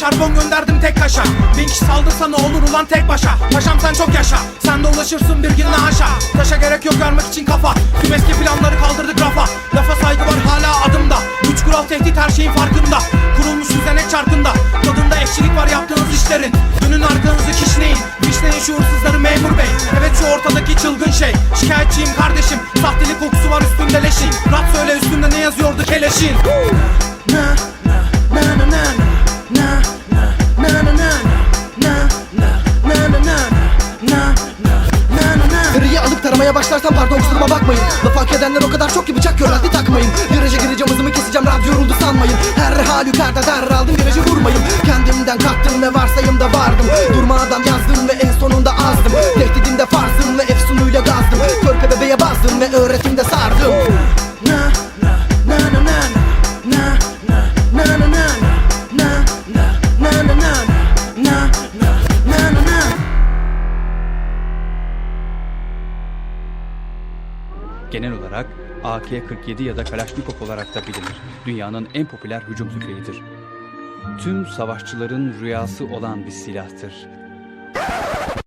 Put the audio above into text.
Karbon gönderdim tek kaşa. Bin kişi saldırsa ne olur ulan tek başa. Paşam sen çok yaşa. Sen de ulaşırsın bir gününe haşa Taşa gerek yok vermek için kafa. Tüm eski planları kaldırdık rafa. Lafa saygı var hala adımda. Güç kural tehdit her şeyin farkında. Kurulmuş düzenek çarkında. Tadında ekşilik var yaptığınız işlerin. Dönün arkanızı kişneyin. Fişleyin şuursuzları memur bey. Evet şu ortadaki çılgın şey. Şikayetçiyim kardeşim. Sahtelik kokusu var üstünde leşin. Rap söyle üstünde ne yazıyordu keleşin? Na Taramaya başlarsam pardon kusuruma bakmayın. Laf hak edenler o kadar çok ki bıçak kör hadi takmayın. Viraja gireceğim hızımı keseceğim radyo yoruldu sanmayın. Her halükarda daraldım virajı vurmayın. Kendimden kalktım ve varsayımda vardım. Durmadan yazdım ve en sonunda azdım. Tehdidimde farzım ve efsunuyla gazdım. Körpe bebeğe bazdım ve öğretimde Genel olarak AK-47 ya da Kalashnikov olarak da bilinir. Dünyanın en popüler hücum tüfeğidir. Tüm savaşçıların rüyası olan bir silahtır.